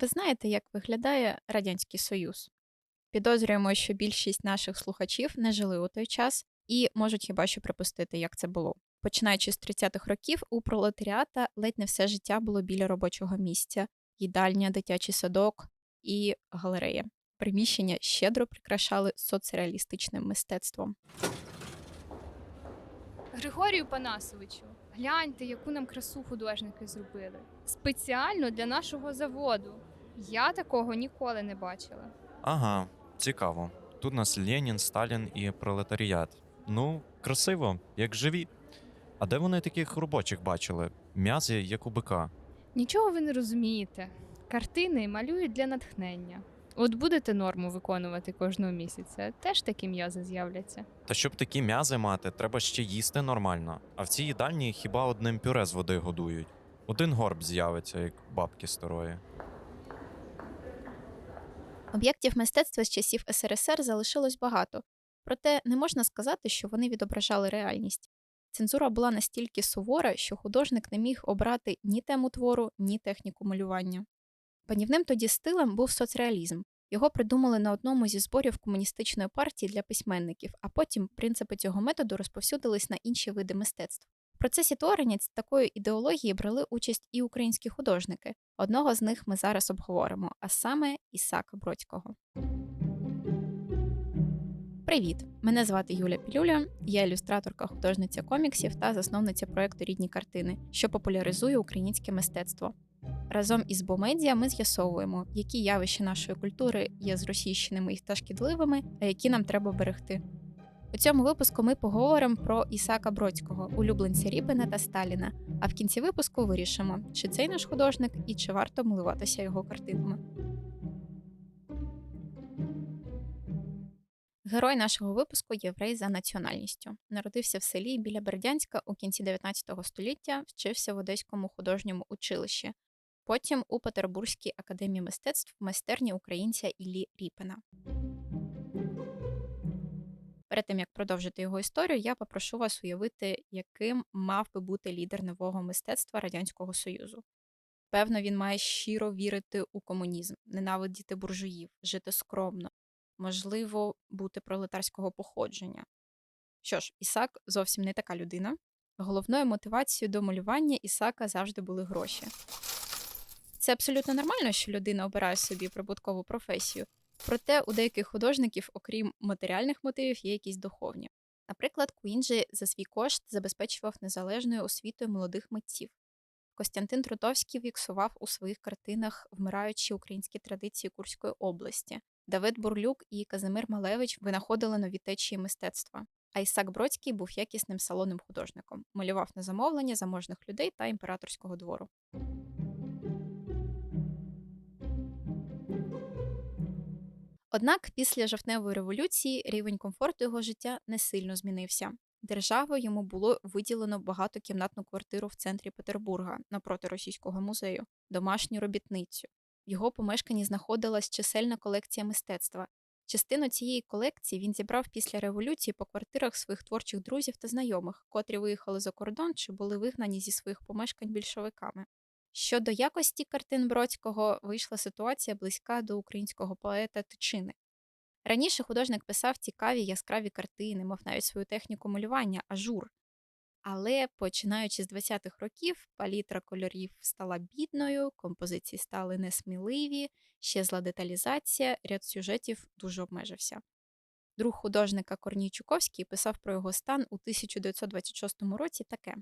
Ви знаєте, як виглядає Радянський Союз? Підозрюємо, що більшість наших слухачів не жили у той час і можуть хіба що припустити, як це було. Починаючи з 30-х років, у пролетаріата ледь не все життя було біля робочого місця, їдальня, дитячий садок і галерея. Приміщення щедро прикрашали соцреалістичним мистецтвом. Григорію Панасовичу, гляньте, яку нам красу художники зробили. Спеціально для нашого заводу. Я такого ніколи не бачила. Ага, цікаво. Тут у нас Ленін, Сталін і пролетаріат. Ну, красиво, як живі. А де вони таких робочих бачили? М'язи, як у бика. Нічого ви не розумієте. Картини малюють для натхнення. От будете норму виконувати кожного місяця, теж такі м'язи з'являться. Та щоб такі м'язи мати, треба ще їсти нормально. А в цій їдальні хіба одним пюре з води годують. Один горб з'явиться, як бабки старої. Об'єктів мистецтва з часів СРСР залишилось багато, проте не можна сказати, що вони відображали реальність. Цензура була настільки сувора, що художник не міг обрати ні тему твору, ні техніку малювання. Панівним тоді стилем був соцреалізм. Його придумали на одному зі зборів комуністичної партії для письменників, а потім принципи цього методу розповсюдились на інші види мистецтв. В процесі творення такої ідеології брали участь і українські художники. Одного з них ми зараз обговоримо, а саме Ісака Бродського. Привіт! Мене звати Юля Пілюля. Я ілюстраторка, художниця коміксів та засновниця проекту Рідні картини, що популяризує українське мистецтво. Разом із Бомедіа ми з'ясовуємо, які явища нашої культури є зросійщеними та шкідливими, а які нам треба берегти. У цьому випуску ми поговоримо про Ісака Бродського, улюбленця Ріпина та Сталіна. А в кінці випуску вирішимо, чи цей наш художник і чи варто милуватися його картинами. Герой нашого випуску єврей за національністю. Народився в селі біля Бердянська у кінці 19 століття, вчився в Одеському художньому училищі. Потім у Петербурзькій академії мистецтв в майстерні українця Іллі Ріпина. Перед тим як продовжити його історію, я попрошу вас уявити, яким мав би бути лідер нового мистецтва Радянського Союзу. Певно, він має щиро вірити у комунізм, ненавидіти буржуїв, жити скромно, можливо, бути пролетарського походження. Що ж, Ісак зовсім не така людина. Головною мотивацією до малювання Ісака завжди були гроші. Це абсолютно нормально, що людина обирає собі прибуткову професію. Проте у деяких художників, окрім матеріальних мотивів, є якісь духовні. Наприклад, Куінджі за свій кошт забезпечував незалежною освітою молодих митців. Костянтин Трутовський фіксував у своїх картинах вмираючі українські традиції Курської області. Давид Бурлюк і Казимир Малевич винаходили нові течії мистецтва. А Ісак Бродський був якісним салонним художником, малював на замовлення заможних людей та імператорського двору. Однак після жовтневої революції рівень комфорту його життя не сильно змінився. Державою йому було виділено багатокімнатну квартиру в центрі Петербурга напроти російського музею, домашню робітницю. В його помешканні знаходилась чисельна колекція мистецтва. Частину цієї колекції він зібрав після революції по квартирах своїх творчих друзів та знайомих, котрі виїхали за кордон чи були вигнані зі своїх помешкань більшовиками. Щодо якості картин Бродського вийшла ситуація близька до українського поета Тичини. Раніше художник писав цікаві яскраві картини, мав навіть свою техніку малювання, ажур. Але починаючи з 20-х років, палітра кольорів стала бідною, композиції стали несміливі, щезла деталізація, ряд сюжетів дуже обмежився. Друг художника Корній Чуковський писав про його стан у 1926 році таке: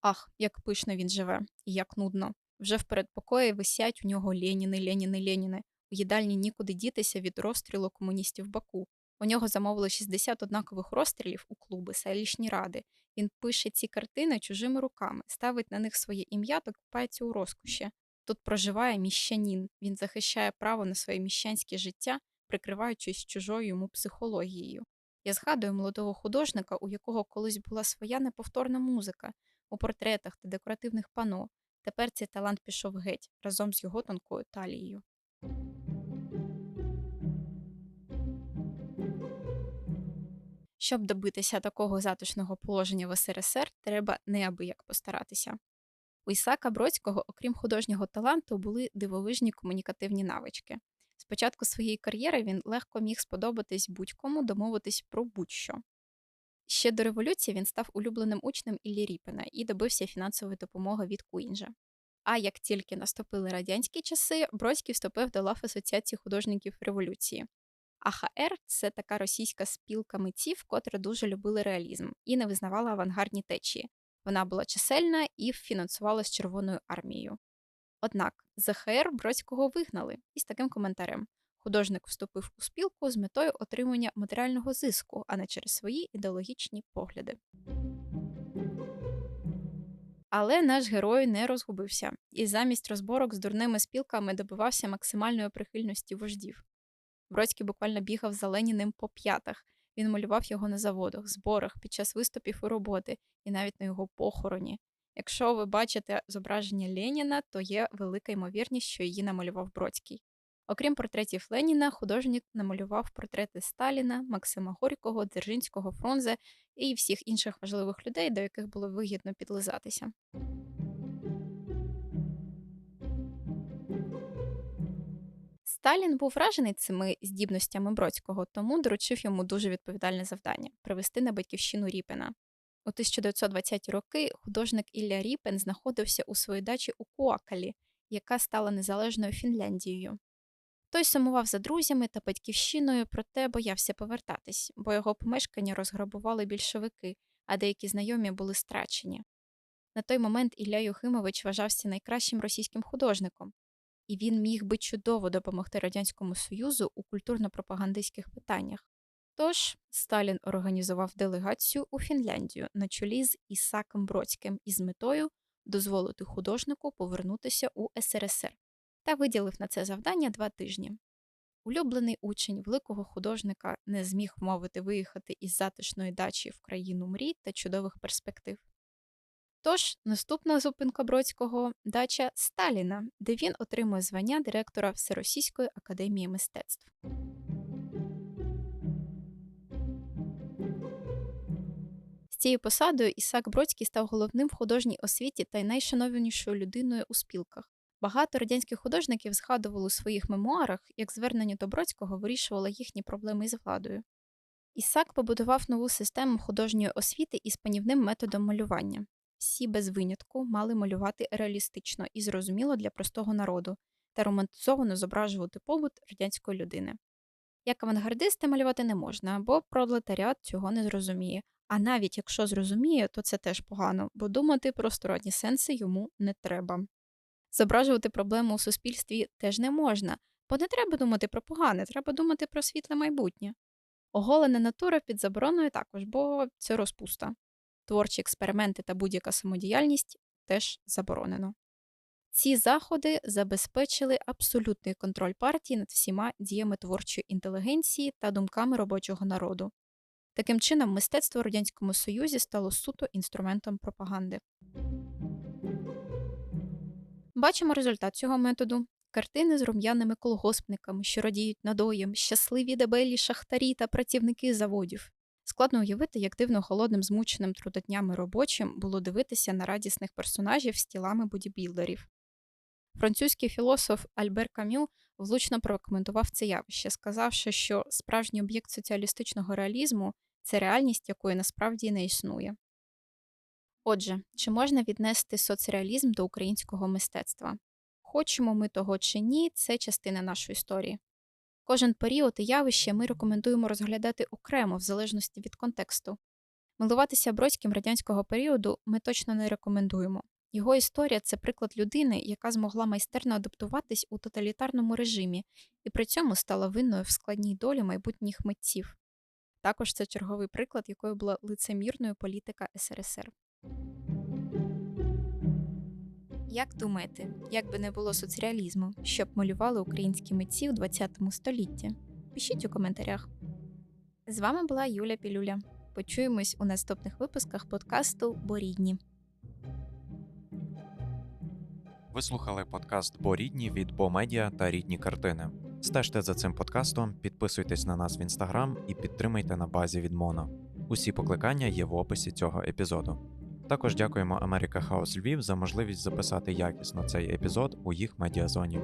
Ах, як пишно він живе, і як нудно. Вже в передпокої висять у нього Леніни, Леніни, Леніни. У їдальні нікуди дітися від розстрілу комуністів Баку. У нього замовили 60 однакових розстрілів у клуби, селищні ради. Він пише ці картини чужими руками, ставить на них своє ім'я та купається у розкоші. Тут проживає міщанін. Він захищає право на своє міщанське життя, прикриваючись чужою йому психологією. Я згадую молодого художника, у якого колись була своя неповторна музика у портретах та декоративних пано. Тепер цей талант пішов геть разом з його тонкою талією. Щоб добитися такого затишного положення в СРСР, треба неабияк постаратися. У Ісака Бродського, окрім художнього таланту, були дивовижні комунікативні навички. Спочатку своєї кар'єри він легко міг сподобатись будь-кому, домовитись про будь-що. Ще до революції він став улюбленим учнем Іллі Ріпена і добився фінансової допомоги від Куінджа. А як тільки наступили радянські часи, Бродський вступив до лав Асоціації художників революції. АХР це така російська спілка митців, котра дуже любили реалізм і не визнавала авангардні течії. Вона була чисельна і фінансувалась Червоною армією. Однак з АХР Бродського вигнали із таким коментарем: художник вступив у спілку з метою отримання матеріального зиску, а не через свої ідеологічні погляди. Але наш герой не розгубився і замість розборок з дурними спілками добивався максимальної прихильності вождів. Бродський буквально бігав за Леніним по п'ятах. Він малював його на заводах, зборах, під час виступів і роботи, і навіть на його похороні. Якщо ви бачите зображення Леніна, то є велика ймовірність, що її намалював Бродський. Окрім портретів Леніна, художник намалював портрети Сталіна, Максима Горького, Дзержинського, Фрунзе і всіх інших важливих людей, до яких було вигідно підлизатися. Сталін був вражений цими здібностями Бродського, тому доручив йому дуже відповідальне завдання привести на батьківщину Ріпена. У 1920-ті роки художник Ілля Ріпен знаходився у своїй дачі у Куакалі, яка стала незалежною Фінляндією. Той сумував за друзями та батьківщиною, проте боявся повертатись, бо його помешкання розграбували більшовики, а деякі знайомі були страчені. На той момент Ілля Юхимович вважався найкращим російським художником, і він міг би чудово допомогти Радянському Союзу у культурно-пропагандистських питаннях. Тож Сталін організував делегацію у Фінляндію на чолі з Ісаком Бродським із метою дозволити художнику повернутися у СРСР та виділив на це завдання два тижні. Улюблений учень великого художника не зміг мовити виїхати із затишної дачі в країну мрій та чудових перспектив. Тож, наступна зупинка Бродського дача Сталіна, де він отримує звання директора Всеросійської академії мистецтв. З цією посадою Ісак Бродський став головним в художній освіті та й найшановнішою людиною у спілках. Багато радянських художників згадували у своїх мемуарах, як звернення до Бродського вирішувало їхні проблеми із владою. Ісак побудував нову систему художньої освіти із панівним методом малювання. Всі без винятку мали малювати реалістично і зрозуміло для простого народу та романтизовано зображувати побут радянської людини. Як авангардисти малювати не можна, бо пролетаріат цього не зрозуміє. А навіть якщо зрозуміє, то це теж погано, бо думати про сторонні сенси йому не треба. Зображувати проблему у суспільстві теж не можна, бо не треба думати про погане, треба думати про світле майбутнє. Оголена натура під забороною також, бо це розпуста. Творчі експерименти та будь-яка самодіяльність теж заборонено. Ці заходи забезпечили абсолютний контроль партії над всіма діями творчої інтелігенції та думками робочого народу. Таким чином, мистецтво в Радянському Союзі стало суто інструментом пропаганди. Бачимо результат цього методу. Картини з рум'яними колгоспниками, що радіють надоєм, щасливі дебелі шахтарі та працівники заводів. Складно уявити, як дивно холодним, змученим трудоднями робочим було дивитися на радісних персонажів з тілами бодібілдерів. Французький філософ Альбер Камю влучно прокоментував це явище, сказавши, що справжній об'єкт соціалістичного реалізму це реальність, якої насправді не існує. Отже, чи можна віднести соцреалізм до українського мистецтва? Хочемо ми того чи ні, це частина нашої історії. Кожен період і явище ми рекомендуємо розглядати окремо, в залежності від контексту. Милуватися Бродським радянського періоду ми точно не рекомендуємо. Його історія це приклад людини, яка змогла майстерно адаптуватись у тоталітарному режимі і при цьому стала винною в складній долі майбутніх митців. Також це черговий приклад, якою була лицемірною політика СРСР. Як думаєте, як би не було соцреалізму, що б малювали українські митці у ХХ столітті? Пишіть у коментарях. З вами була Юля Пілюля. Почуємось у наступних випусках подкасту Борідні. Ви слухали подкаст Бо рідні від Бо Медіа та рідні картини. Стежте за цим подкастом, підписуйтесь на нас в інстаграм і підтримайте на базі від Моно. Усі покликання є в описі цього епізоду. Також дякуємо America House Львів за можливість записати якісно цей епізод у їх медіазоні.